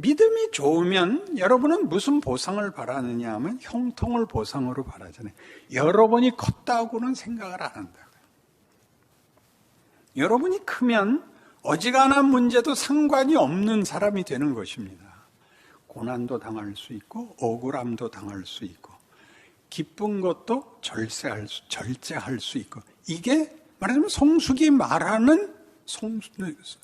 믿음이 좋으면 여러분은 무슨 보상을 바라느냐 하면 형통을 보상으로 바라잖아요. 여러분이 컸다고는 생각을 안 한다. 여러분이 크면 어지간한 문제도 상관이 없는 사람이 되는 것입니다. 고난도 당할 수 있고 억울함도 당할 수 있고 기쁜 것도 절제할 수, 절제할 수 있고 이게 말하자면 성숙이 말하는 성,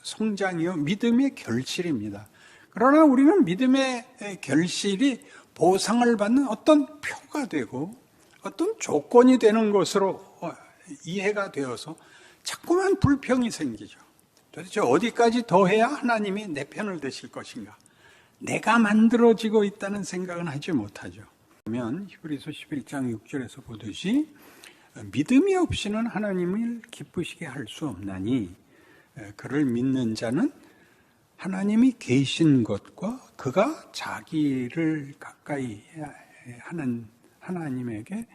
성장이요 믿음의 결실입니다. 그러나 우리는 믿음의 결실이 보상을 받는 어떤 표가 되고 어떤 조건이 되는 것으로 이해가 되어서 자꾸만 불평이 생기죠. 도대체 어디까지 더 해야 하나님이 내 편을 드실 것인가? 내가 만들어지고 있다는 생각은 하지 못하죠. 그러면 히브리서 11장 6절에서 보듯이 믿음이 없이는 하나님을 기쁘시게 할 수 없나니 그를 믿는 자는 하나님이 계신 것과 그가 자기를 가까이 하는 하나님에게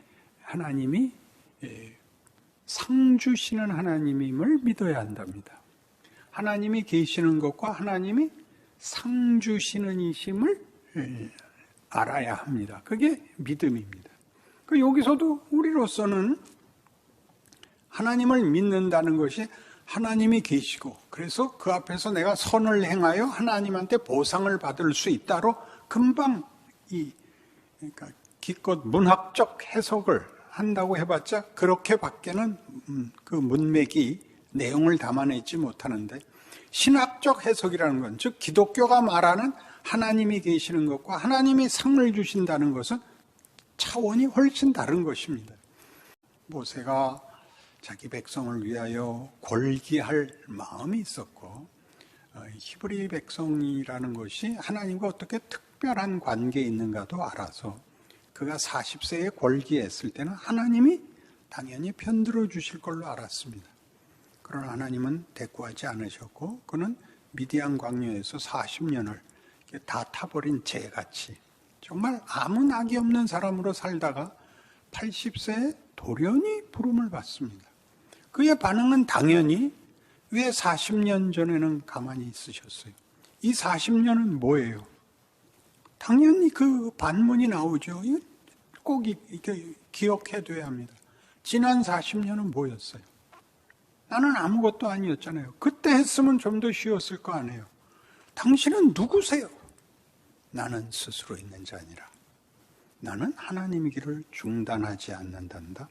하나님이 상 주시는 하나님임을 믿어야 한답니다. 하나님이 계시는 것과 하나님이 상 주시는 이심을 알아야 합니다. 그게 믿음입니다. 그 여기서도 우리로서는 하나님을 믿는다는 것이 하나님이 계시고 그래서 그 앞에서 내가 선을 행하여 하나님한테 보상을 받을 수 있다로 금방 이 그러니까 기껏 문학적 해석을 한다고 해봤자 그렇게밖에는 음, 그 문맥이 내용을 담아내지 못하는데 신학적 해석이라는 건 즉 기독교가 말하는 하나님이 계시는 것과 하나님이 상을 주신다는 것은 차원이 훨씬 다른 것입니다. 모세가 자기 백성을 위하여 골기할 마음이 있었고 어, 히브리 백성이라는 것이 하나님과 어떻게 특별한 관계에 있는가도 알아서 그가 40세에 골기했을 때는 하나님이 당연히 편들어 주실 걸로 알았습니다. 그러나 하나님은 대꾸하지 않으셨고 그는 미디안 광야에서 40년을 다 타버린 재 같이 정말 아무 낙이 없는 사람으로 살다가 80세에 돌연히 부름을 받습니다. 그의 반응은 당연히 왜 40년 전에는 가만히 있으셨어요? 이 40년은 뭐예요? 당연히 그 반문이 나오죠. 꼭 기억해둬야 합니다. 지난 40년은 뭐였어요? 나는 아무것도 아니었잖아요. 그때 했으면 좀 더 쉬웠을 거 아니에요. 당신은 누구세요? 나는 스스로 있는 자 아니라 나는 하나님이기를 중단하지 않는단다.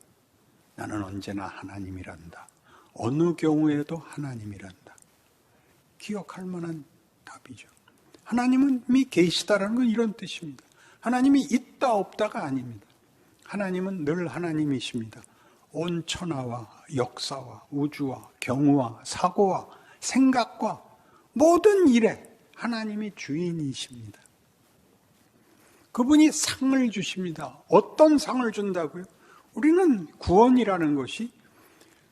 나는 언제나 하나님이란다. 어느 경우에도 하나님이란다. 기억할 만한 답이죠. 하나님은 이 계시다라는 건 이런 뜻입니다. 하나님이 있다 없다가 아닙니다. 하나님은 늘 하나님이십니다. 온 천하와 역사와 우주와 경우와 사고와 생각과 모든 일에 하나님이 주인이십니다. 그분이 상을 주십니다. 어떤 상을 준다고요? 우리는 구원이라는 것이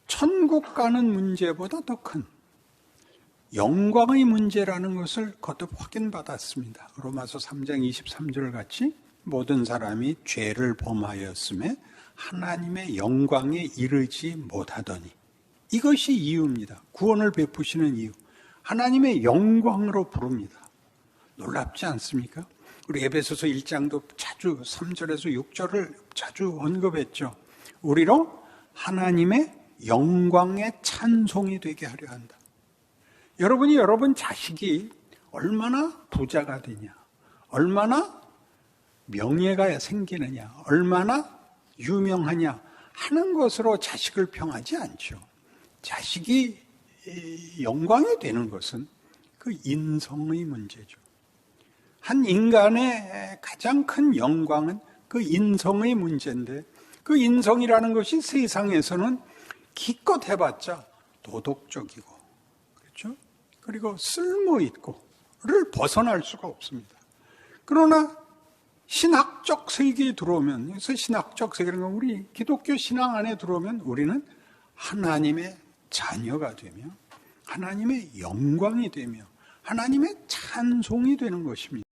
천국 가는 문제보다 더 큰 영광의 문제라는 것을 거듭 확인받았습니다. 로마서 3장 23절 같이 모든 사람이 죄를 범하였음에 하나님의 영광에 이르지 못하더니 이것이 이유입니다. 구원을 베푸시는 이유. 하나님의 영광으로 부릅니다. 놀랍지 않습니까? 우리 에베소서 1장도 자주 3절에서 6절을 자주 언급했죠. 우리로 하나님의 영광의 찬송이 되게 하려 한다. 여러분이 여러분 자식이 얼마나 부자가 되냐, 얼마나 명예가 생기느냐, 얼마나 유명하냐 하는 것으로 자식을 평하지 않죠. 자식이 영광이 되는 것은 그 인성의 문제죠. 한 인간의 가장 큰 영광은 그 인성의 문제인데 그 인성이라는 것이 세상에서는 기껏 해봤자 도덕적이고 그렇죠? 그리고 쓸모 있고를 벗어날 수가 없습니다. 그러나 신학적 세계에 들어오면 그래서 신학적 세계는 우리 기독교 신앙 안에 들어오면 우리는 하나님의 자녀가 되며 하나님의 영광이 되며 하나님의 찬송이 되는 것입니다.